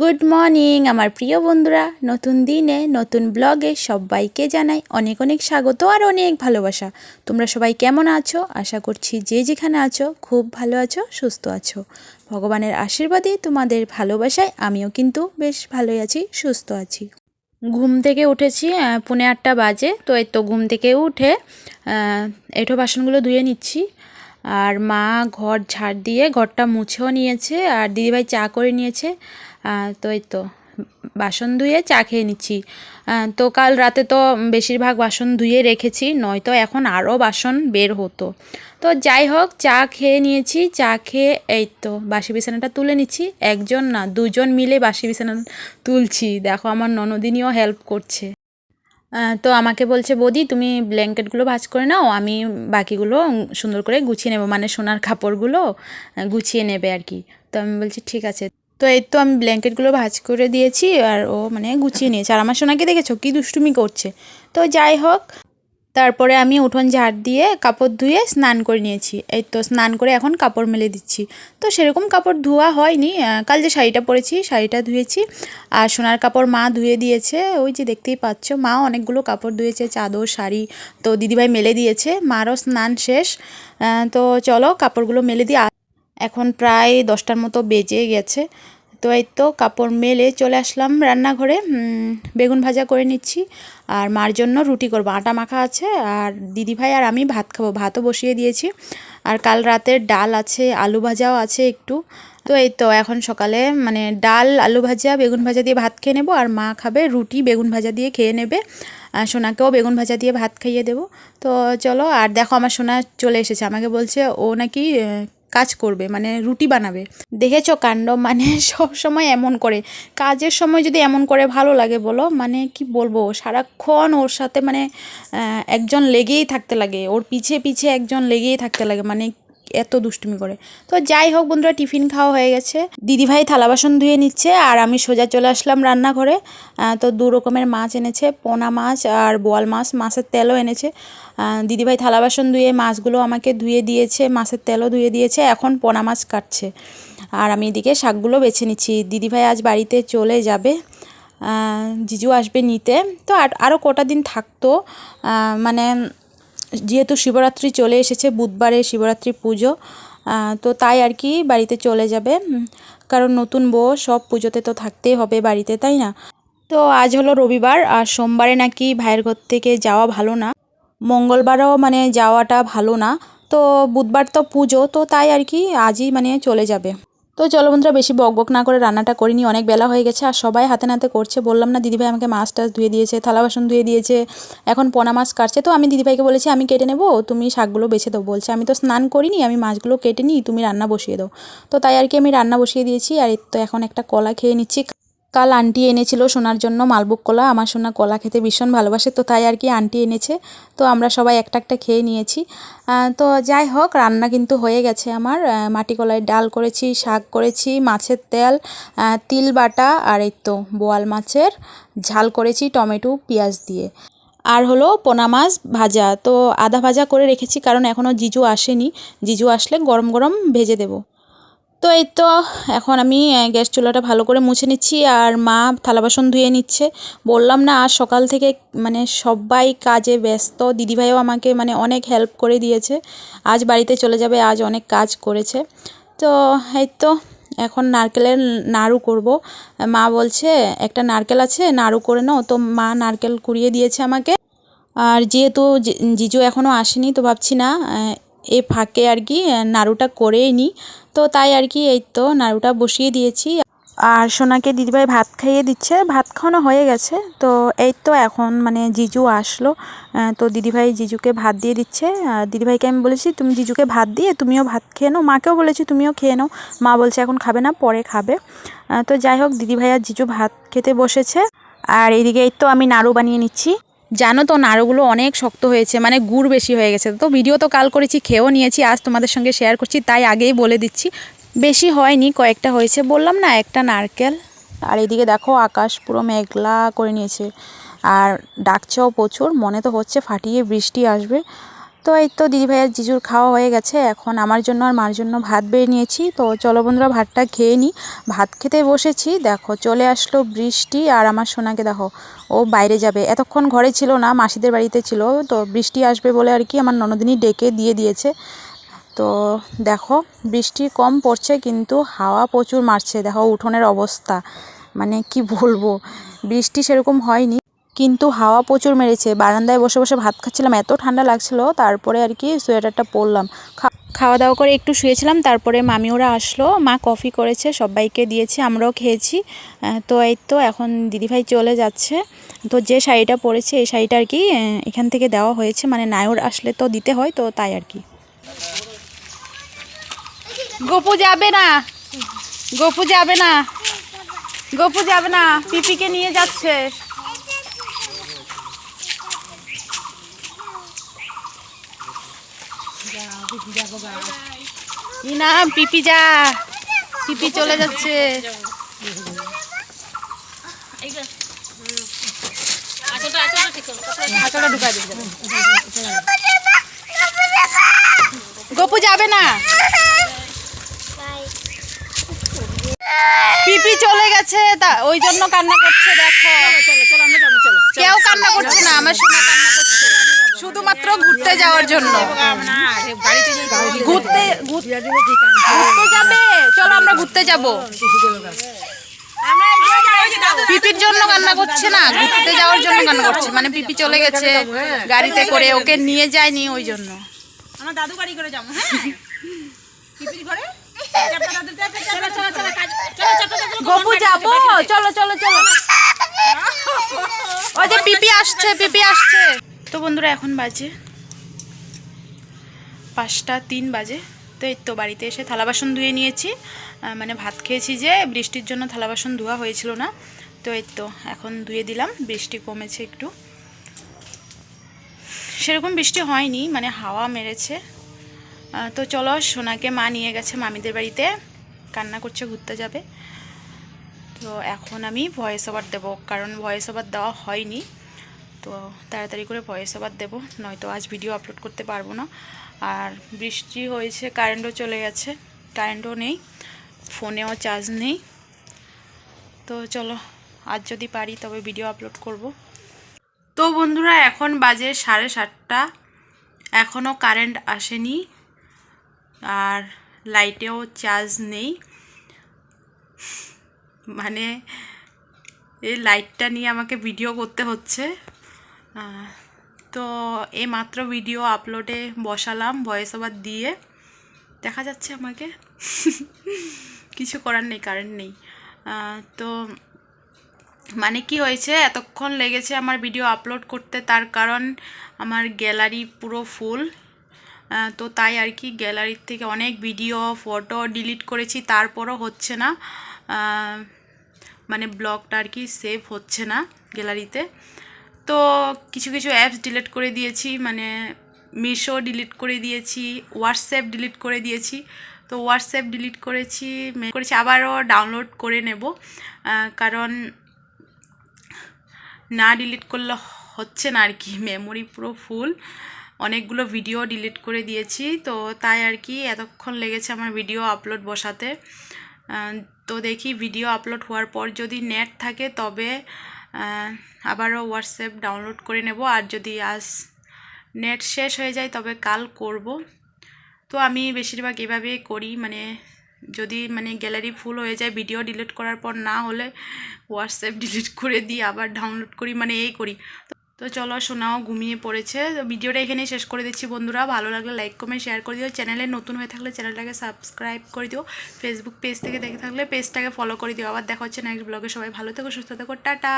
Good morning, আমার প্রিয় বন্ধুরা। নতুন দিনে, নতুন ব্লগে সবাইকে জানাই অনেক অনেক স্বাগত আর অনেক ভালোবাসা। তোমরা সবাই কেমন আছো? আশা করছি যে যেখানে আছো, খুব ভালো আছো, সুস্থ আছো। ভগবানের আশীর্বাদে তোমাদের ভালোবাসায় আমিও কিন্তু বেশ ভালোই আছি, সুস্থ আছি। ঘুম থেকে উঠেছি পুনে আটটা বাজে, তো এই তো ঘুম থেকে উঠে এঁঠো বাসনগুলো ধুয়ে নিচ্ছি। আর মা ঘর ঝাড় দিয়ে ঘরটা মুছেও নিয়েছে, আর দিদিভাই চা করে নিয়েছে। তো এই তো, বাসন ধুয়ে চা খেয়ে নিচ্ছি। তো কাল রাতে তো বেশিরভাগ বাসন ধুয়ে রেখেছি, নয়তো এখন আরও বাসন বের হতো। তো যাই হোক, চা খেয়ে নিয়েছি, চা খেয়ে এই তো বাসি বিছানাটা তুলে নিচ্ছি। একজন না, দুজন মিলে বাসি বিছানা তুলছি। দেখো আমার ননদিনীও হেল্প করছে। তো আমাকে বলছে, বৌদি, তুমি ব্ল্যাঙ্কেটগুলো ভাজ করে নাও, আমি বাকিগুলো সুন্দর করে গুছিয়ে নেব। মানে সোনার কাপড়গুলো গুছিয়ে নেবে আর কি। তো আমি বলছি, ঠিক আছে। তো এই তো আমি ব্ল্যাঙ্কেটগুলো ভাজ করে দিয়েছি আর ও মানে গুছিয়ে নিয়েছে। আর আমার সোনাকে দেখেছ? কী দুষ্টুমি করছে। তো যাই হোক, তারপরে আমি উঠোন ঝাড় দিয়ে কাপড় ধুয়ে স্নান করে নিয়েছি। এই তো স্নান করে এখন কাপড় মেলে দিচ্ছি। তো সেরকম কাপড় ধোয়া হয়নি। কাল যে শাড়িটা পরেছি, শাড়িটা ধুয়েছি। আর সোনার কাপড় মা ধুয়ে দিয়েছে। ওই যে দেখতেই পাচ্ছ, মা অনেকগুলো কাপড় ধুয়েছে, চাদর, শাড়ি। তো দিদিভাই মেলে দিয়েছে। মারও স্নান শেষ। তো চলো কাপড়গুলো মেলে দিয়ে এখন প্রায় দশটার মতো বেজে গেছে। তো এই তো কাপড় মেলে চলে আসলাম রান্নাঘরে। বেগুন ভাজা করে নিচ্ছি। আর মার জন্য রুটি করব। আটা মাখা আছে আর দিদিভাই আর আমি ভাত খাব। ভাতও বসিয়ে দিয়েছি। আর কাল রাতের ডাল আছে, আলু ভাজাও আছে একটু। তো এই তো এখন সকালে মানে ডাল, আলু ভাজা, বেগুন ভাজা দিয়ে ভাত খেয়ে নেব। আর মা খাবে রুটি, বেগুন ভাজা দিয়ে খেয়ে নেবে। আর সোনাকেও বেগুন ভাজা দিয়ে ভাত খাইয়ে দেবো। তো চলো, আর দেখো আমার সোনা চলে এসেছে। আমাকে বলছে, ও নাকি কাজ করবে মানে রুটি বানাবে। দেখেছ কাণ্ড? মানে সব সময় এমন করে। কাজের সময় যদি এমন করে ভালো লাগে বলো মানে কি বলব? সারাক্ষণ ওর সাথে মানে একজন লেগেই থাকতে লাগে। ওর পিছে পিছে একজন লেগেই থাকতে লাগে। মানে এত দুষ্টুমি করে। তো যাই হোক বন্ধুরা, টিফিন খাওয়া হয়ে গেছে। দিদিভাই থালা বাসন ধুয়ে নিচ্ছে আর আমি সোজা চলে আসলাম রান্নাঘরে। তো দু রকমের মাছ এনেছে, পোনা মাছ আর বোয়াল মাছ, মাছের তেলও এনেছে। দিদিভাই থালা বাসন ধুয়ে মাছগুলো আমাকে ধুয়ে দিয়েছে, মাছের তেলও ধুয়ে দিয়েছে, এখন পোনা মাছ কাটছে। আর আমি এদিকে শাকগুলো বেছে নিচ্ছি। দিদিভাই আজ বাড়িতে চলে যাবে। জিজু আসবে নিতে। তো আর আরও কটা দিন থাকতো। মানে যেহেতু শিবরাত্রি চলে এসেছে, বুধবারে শিবরাত্রি পুজো তো তাই আর কি বাড়িতে চলে যাবে। কারণ নতুন বউ, সব পুজোতে তো থাকতেই হবে বাড়িতে, তাই না? তো আজ হলো রবিবার, আর সোমবারে নাকি ভাইয়ের ঘর থেকে যাওয়া ভালো না। মঙ্গলবারও মানে যাওয়াটা ভালো না। তো বুধবার তো পুজো, তো তাই আর কি আজই মানে চলে যাবে। তো চলো বন্ধুরা, বেশি বক বক না করে রান্নাটা করিনি, অনেক বেলা হয়ে গেছে আর সবাই হাতে নাতে করছে। বললাম না, দিদিভাই আমাকে মাছ টাছ ধুয়ে দিয়েছে, থালা বাসন ধুয়ে দিয়েছে, এখন পোনা মাছ কাটছে। তো আমি দিদিভাইকে বলেছি, আমি কেটে নেব, তুমি শাকগুলো বেছে দাও। বলছে, আমি তো স্নান করিনি, আমি মাছগুলো কেটে নিই, তুমি রান্না বসিয়ে দাও। তো তাই আর কি আমি রান্না বসিয়ে দিয়েছি, আর তো এখন একটা কলা খেয়ে নিচ্ছি। কাল আন্টি এনেছিল সোনার জন্য মালভোগ কলা। আমার সোনা কলা খেতে ভীষণ ভালোবাসে, তো তাই আর কি আন্টি এনেছে। তো আমরা সবাই একটা একটা খেয়ে নিয়েছি। তো যাই হোক, রান্না কিন্তু হয়ে গেছে আমার। মাটি কলাই ডাল করেছি, শাক করেছি, মাছের তেল তিল বাটা আর এই তো বোয়াল মাছের। ঝাল করেছি টমেটো, পেঁয়াজ দিয়ে। আর হলো পোনা মাছ ভাজা। তো আধা ভাজা করে রেখেছি, কারণ এখনও জিজু আসেনি। জিজু আসলে গরম গরম ভেজে দেবো। তো এই তো, এখন আমি গ্যাস চুলাটা ভালো করে মুছে নিচ্ছি আর মা থালা বাসন ধুয়ে নিচ্ছে। বললাম না, আজ সকাল থেকে মানে সবাই কাজে ব্যস্ত। দিদিভাইও আমাকে মানে অনেক হেল্প করে দিয়েছে। আজ বাড়িতে চলে যাবে, আজ অনেক কাজ করেছে। তো এই তো, এখন নারকেলের নাড়ু করব। মা বলছে, একটা নারকেল আছে, নাড়ু করে নাও। তো মা নারকেল কুড়িয়ে দিয়েছে আমাকে। আর যেহেতু জিজু এখনও আসেনি, তো ভাবছি না এ ফাঁকে আর কি নাড়ুটা করেই নিই। তো তাই আর কি এই তো নাড়ুটা বসিয়ে দিয়েছি। আর সোনাকে দিদিভাই ভাত খাইয়ে দিচ্ছে, ভাত খাওয়ানো হয়ে গেছে। তো এই তো এখন মানে জিজু আসলো। তো দিদিভাই জিজুকে ভাত দিয়ে দিচ্ছে। দিদিভাইকে আমি বলেছি, তুমি জিজুকে ভাত দিয়ে, তুমিও ভাত খেয়ে নাও। মাকেও বলেছি, তুমিও খেয়ে নাও। মা বলছে, এখন খাবে না, পরে খাবে। তো যাই হোক, দিদিভাই আর জিজু ভাত খেতে বসেছে। আর এদিকে এই তো আমি নাড়ু বানিয়ে নিচ্ছি। জানো তো নাড়ুগুলো অনেক শক্ত হয়েছে মানে গুড় বেশি হয়ে গেছে। তো ভিডিও তো কাল করেছি, খেয়েও নিয়েছি, আজ তোমাদের সঙ্গে শেয়ার করছি, তাই আগেই বলে দিচ্ছি। বেশি হয়নি, কয়েকটা হয়েছে, বললাম না একটা নারকেল। আর এদিকে দেখো আকাশ পুরো মেঘলা করে নিয়েছে। আর ডাকছেও প্রচুর, মনে তো হচ্ছে ফাটিয়ে বৃষ্টি আসবে। তো এই তো দিদিভাইয়ের জিজুর খাওয়া হয়ে গেছে। এখন আমার জন্য আর মার জন্য ভাত বেড়ে নিয়েছি। তো চলো বন্ধুরা, ভাতটা খেয়ে নিই। ভাত খেতে বসেছি। দেখো, চলে আসলো বৃষ্টি আর আমার সোনাকে দেখো, ও বাইরে যাবে। এতক্ষণ ঘরে ছিল না, মাসিদের বাড়িতে ছিল। তো বৃষ্টি আসবে বলে আর কি আমার ননদিনী ডেকে দিয়ে দিয়েছে। তো দেখো, বৃষ্টি কম পড়ছে কিন্তু হাওয়া প্রচুর মারছে। দেখো, উঠোনের অবস্থা। মানে কি বলব, বৃষ্টি সেরকম হয়নি। কিন্তু হাওয়া প্রচুর মেরেছে। বারান্দায় বসে বসে ভাত খাচ্ছিলাম, এত ঠান্ডা লাগছিল, তারপরে আর কি সোয়েটারটা পরলাম। খাওয়া দাওয়া করে একটু শুয়েছিলাম, তারপরে মামি ওরা আসলো, মা কফি করেছে, সবাইকে দিয়েছে, আমরাও খেয়েছি। তো এই তো এখন দিদিভাই চলে যাচ্ছে। তো যে শাড়িটা পরেছে, এই শাড়িটা আর কি এখান থেকে দেওয়া হয়েছে। মানে নায়র আসলে তো দিতে হয়, তো তাই আর কি। গপু যাবে না। গপু যাবে না। গপু যাবে না। পিপিকে নিয়ে যাচ্ছে। পিপি যা। পিপি চলে যাচ্ছে। গপু যাবে না? পিপি চলে গেছে তা ওই জন্য কান্না করছে দেখো। কেউ কান্না করছে না আমার সোনা কান্না করছে। শুধুমাত্র ঘুরতে যাওয়ার জন্য। ঘুরতে ঘুরতে যাবে? চলো আমরা ঘুরতে যাব। পিপির জন্য কান্না করছে না ঘুরতে যাওয়ার জন্য কান্না করছে। মানে পিপি চলে গেছে গাড়িতে করে ওকে নিয়ে যায়নি ওই জন্য। আমার দাদু বাড়ি করে যাব হ্যাঁ? পিপির ঘরে? গপু যাব? চলো চলো চলো। ওই যে পিপি আসছে পিপি আসছে। তো বন্ধুরা এখন বাজে পাঁচটা তিন বাজে। তো এই তো বাড়িতে এসে থালা বাসন ধুয়ে নিয়েছি। মানে ভাত খেয়েছি যে, বৃষ্টির জন্য থালা বাসন ধোয়া হয়েছিল না। তো এই তো এখন ধুয়ে দিলাম, বৃষ্টি কমেছে একটু। সেরকম বৃষ্টি হয়নি মানে হাওয়া মেরেছে। তো চলো, সোনাকে মা নিয়ে গেছে মামিদের বাড়িতে। কান্না করছে, ঘুরতে যাবে। তো এখন আমি ভয়েস ওভার দেবো, কারণ ভয়েস ওভার দেওয়া হয়নি। তো তাড়াতাড়ি করে ভয়েস ওভার দেবো, নয়তো আজ ভিডিও আপলোড করতে পারব না। আর বৃষ্টি হয়েছে কারেন্টও চলে গেছে কারেন্টও নেই ফোনেও চার্জ নেই। তো চলো, আজ যদি পারি তবে ভিডিও আপলোড করব। তো বন্ধুরা, এখন বাজে সাড়ে সাতটা। এখনও কারেন্ট আসেনি, আর লাইটেও চার্জ নেই। মানে এই লাইটটা নিয়ে আমাকে ভিডিও করতে হচ্ছে। তো এই মাত্র ভিডিও আপলোডে বসালাম ভয়েস ওভার দিয়ে। দেখা যাচ্ছে আমাকে। কিছু করার নেই কারেন্ট নেই। তো মানে কি হয়েছে, এতক্ষণ লেগেছে আমার ভিডিও আপলোড করতে, তার কারণ আমার গ্যালারি পুরো ফুল তো তাই আর কি গ্যালারির থেকে অনেক ভিডিও ফটো ডিলিট করেছি, তারপরও হচ্ছে না। মানে ব্লগটা আর কি সেভ হচ্ছে না গ্যালারিতে তো কিছু কিছু অ্যাপস ডিলিট করে দিয়েছি মানে মিশো ডিলিট করে দিয়েছি হোয়াটসঅ্যাপ ডিলিট করে দিয়েছি। তো হোয়াটসঅ্যাপ ডিলিট করেছি করেছি, আবারও ডাউনলোড করে নেব। কারণ না ডিলিট করলে হচ্ছে না আর কি মেমোরি পুরো ফুল অনেকগুলো ভিডিও ডিলিট করে দিয়েছি, তো তাই আর কি এতক্ষণ লেগেছে আমার ভিডিও আপলোড বসাতে। তো দেখি ভিডিও আপলোড হওয়ার পর যদি নেট থাকে, তবে আবারও হোয়াটসঅ্যাপ ডাউনলোড করে নেব। আর যদি আজ নেট শেষ হয়ে যায়, তবে কাল করব। তো আমি বেশিরভাগ এভাবেই করি। মানে যদি মানে গ্যালারি ফুল হয়ে যায় ভিডিও ডিলিট করার পর না হলে হোয়াটসঅ্যাপ ডিলিট করে দিই আবার ডাউনলোড করি। মানে এই করি। তো- তো চলো সোনাও ঘুমিয়ে পড়েছে। ভিডিওটা এখানেই শেষ করে দিচ্ছি বন্ধুরা। ভালো লাগলে লাইক কমেন্ট শেয়ার করে দিও। চ্যানেলে নতুন হয়ে থাকলে চ্যানেলটাকে সাবস্ক্রাইব করে দিও। ফেসবুক পেজ থেকে দেখে থাকলে পেজটাকে ফলো করে দিও। আবার দেখা হচ্ছে নেক্সট ব্লগে সবাই ভালো থেকো, সুস্থ থেকো। টাটা!